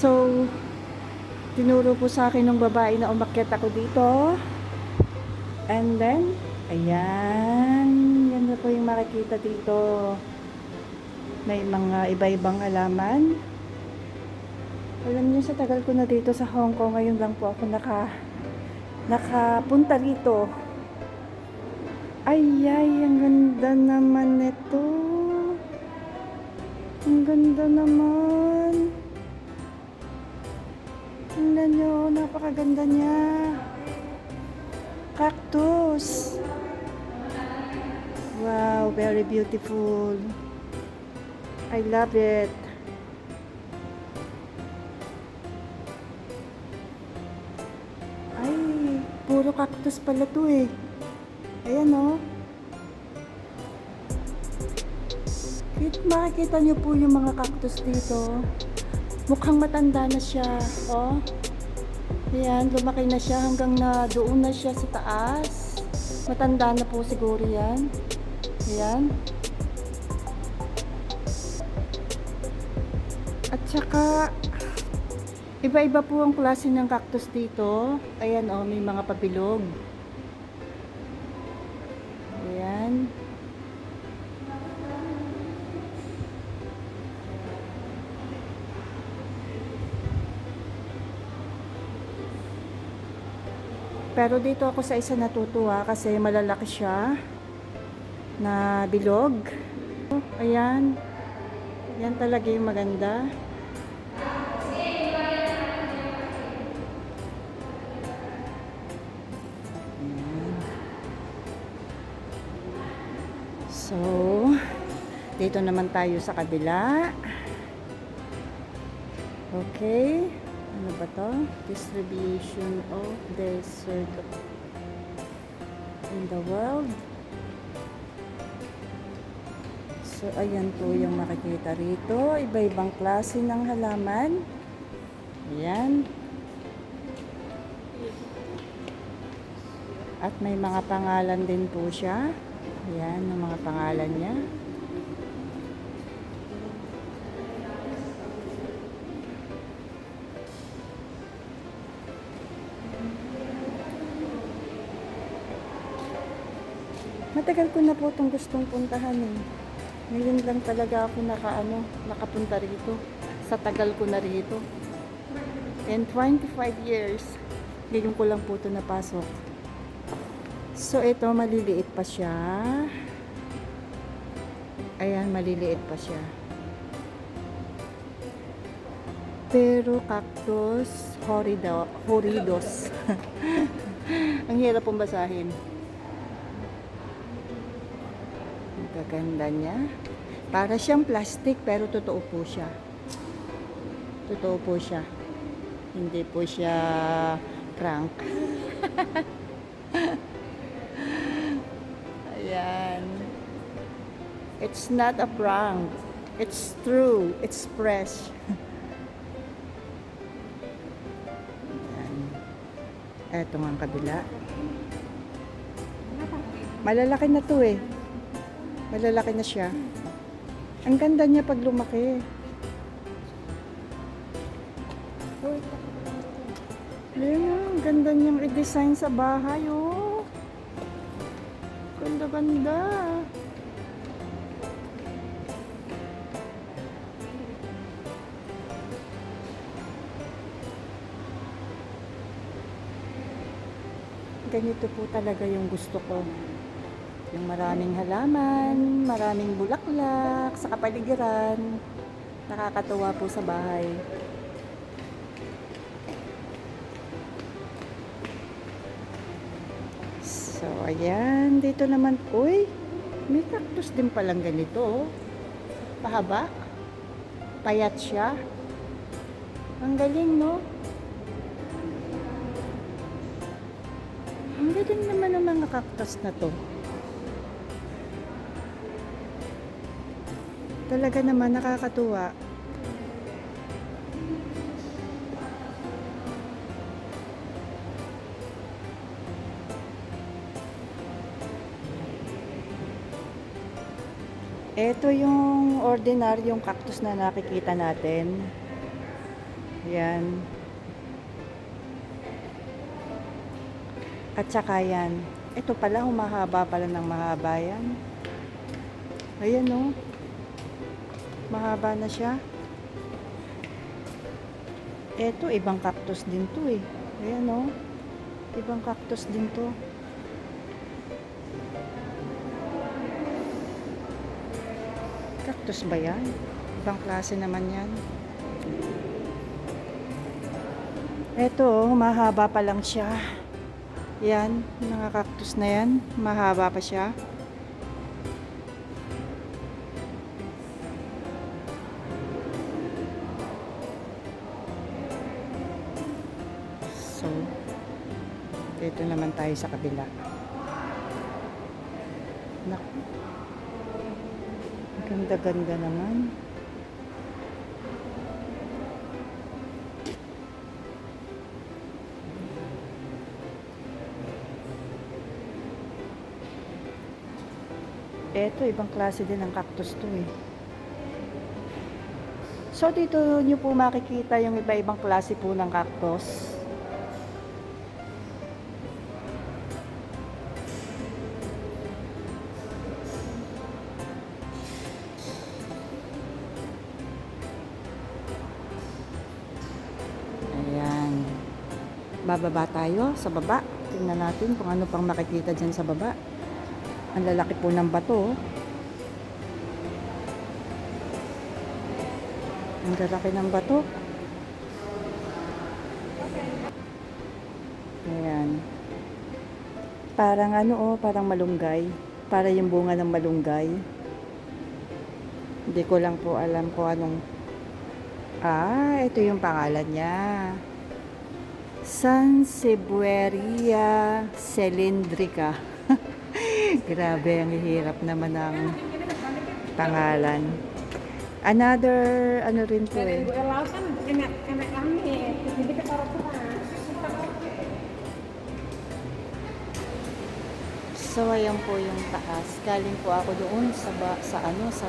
So, tinuro po sa akin ng babae na umakyat ako dito. And then, ayan. Yan na po yung makikita dito. May mga iba-ibang halaman. Alam niyo, sa tagal ko na dito sa Hong Kong, ngayon lang po ako naka, nakapunta rito. Ay, ay, ang ganda naman nito. Ang ganda naman. Napakaganda niya. Cactus. Wow, very beautiful. I love it. Ay, puro cactus pala to eh. Ayan oh. Kit- Makikita niyo po yung mga cactus dito. Mukhang matanda na siya. Oh. Ayan, lumaki na siya hanggang na doon na siya sa taas. Matanda na po siguro yan. Ayan. At saka, iba-iba po ang klase ng cactus dito. Ayan oh, may mga pabilog. Ayan. Pero dito ako sa isa natutuwa kasi malalaki siya na bilog. Ayan. Yan talaga yung maganda. So, dito naman tayo sa kabila. Okay. Ano ba to? Distribution of desert in the world. So, ayan po yung makikita rito. Iba-ibang klase ng halaman. Ayan. At may mga pangalan din po siya. Ayan, ang mga pangalan niya. Matagal ko na po itong gustong puntahan eh. Ngayon lang talaga ako naka, ano, nakapunta rito. Sa tagal ko na rito. In 25 years, ngayon ko lang po ito napasok. So ito, maliliit pa siya. Ayan, maliliit pa siya. Pero cactus horrido, horridos. Ang hirap pong basahin. Ang gaganda niya. Para siyang plastic pero totoo po siya. Totoo po siya. Hindi po siya prank. Ayan. It's not a prank. It's true. It's fresh. Eto nga ang kabila. Malalaki na to eh. Malalaki na siya. Ang ganda niya pag lumaki. Ayan nga, ang ganda niyang i-design sa bahay, oh. Ganda-ganda. Ganito po talaga yung gusto ko. Yung maraming halaman, maraming bulaklak sa kapaligiran. Nakakatuwa po sa bahay. So, ayan. Dito naman, uy, may cactus din palang ganito. oh. Pahaba. Payat siya. Ang galing, no? Ang galing naman ng mga cactus na to. Talaga naman nakakatuwa. Ito yung ordinaryong cactus na nakikita natin. Yan. At saka yan. Ito pala, humahaba pala ng mahaba yan. Ayan oh. Mahaba na siya. Ito, ibang cactus din to eh. Ayan oh. Ibang cactus din to. Cactus ba yan? Ibang klase naman yan. Ito, oh, mahaba pa lang siya. Yan, mga cactus na yan. Mahaba pa siya. Dito naman tayo sa kabila. Naku. Ganda-ganda naman. Eto, ibang klase din ng cactus to eh. So, dito nyo po makikita yung iba-ibang klase po ng cactus. Bababa tayo sa baba. Tingnan natin kung ano pang makikita dyan sa baba. Ang lalaki po ng bato. Ang lalaki ng bato. Ayan. Parang ano oh, parang malunggay. Para yung bunga ng malunggay. Hindi ko lang po alam kung anong... Ah, ito yung pangalan niya. Sansevieria cylindrica. Grabe, ang hirap naman ng pangalan. Another, ano rin po eh. So, ayan po yung taas. Galing po ako doon sa, ba, sa ano, sa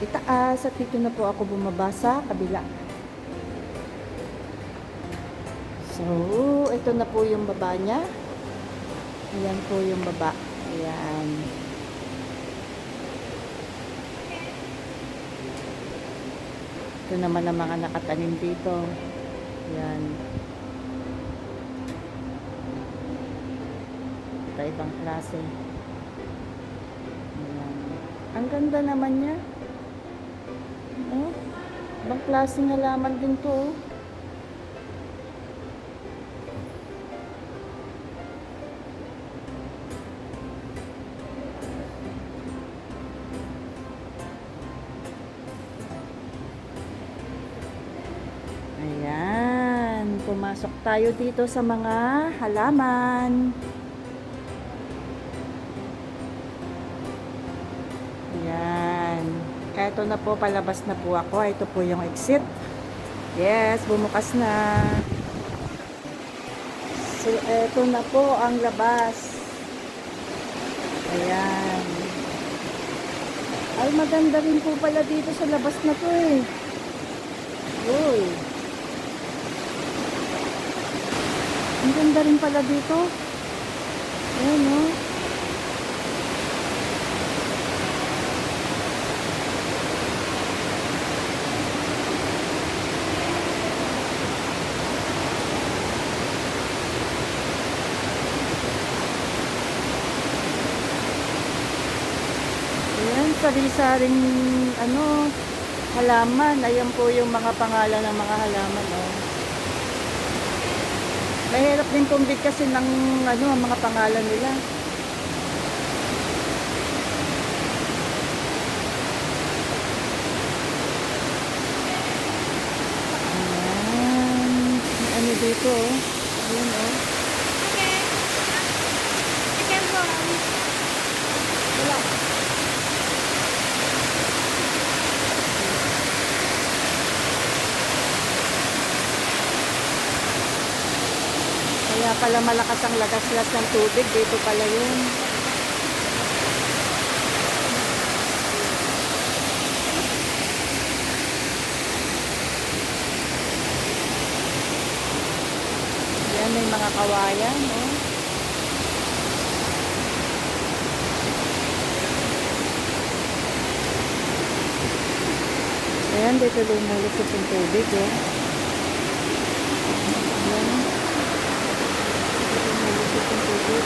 itaas. At dito na po ako bumaba sa kabila. So, ito na po yung baba niya. Ayan po yung baba. Ayan. Ito naman ang mga nakatanim dito. Ayan. Iba-ibang klase. Ayan. Ang ganda naman niya. Oh, ibang klaseng halaman din to. oh. Pumasok tayo dito sa mga halaman. Ayan. Eto na po, palabas na po ako. Ito po yung exit. Yes, bumukas na. So, eto na po ang labas. Ayan. Ay, maganda rin po pala dito sa labas na to eh. Uy. Ang ganda rin pala dito. Ayan, oh. Ayan, sari-saring ano, halaman. Ayan po yung mga pangalan ng mga halaman. Oh. Mahirap din pong kasi ng ano, mga pangalan nila. Ayan. May ano dito, oh. Kaya pala malakas ang lagaslas ng tubig. Dito pala yun. Yan, may mga kawayan. No? Oh. Ayan, dito lumulot yung tubig. Eh. So,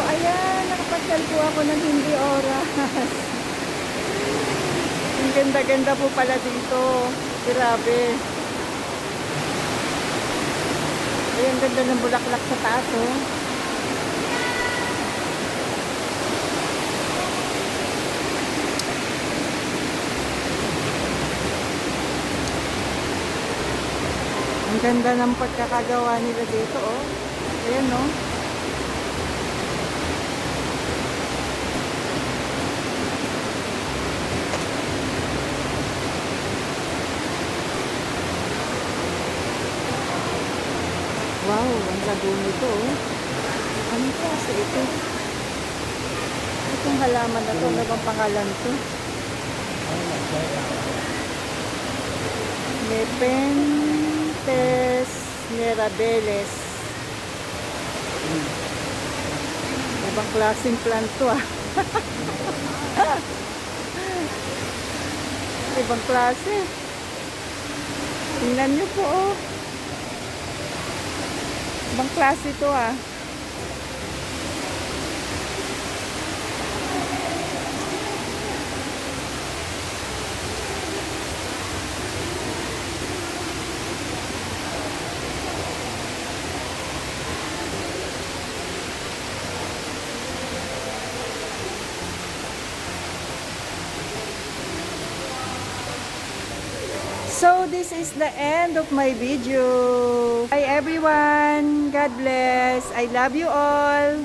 ayan, nakapasyal po ako ng hindi oras. Ang ganda-ganda po pala dito. Grabe. Ay, ang ganda ng bulaklak sa taas, oh. Ganda ng pagkakagawa nila dito, oh. Ayan, oh. Wow, ang lago nito, oh. Ano kasi ito? Itong halaman na to, ano bang pangalan to? Nepenthes mirabilis. Ibang klaseng plant to ah. Ibang klase. Tingnan nyo po oh. Ibang klase to ah. So this is the end of my video. Bye everyone. God bless. I love you all.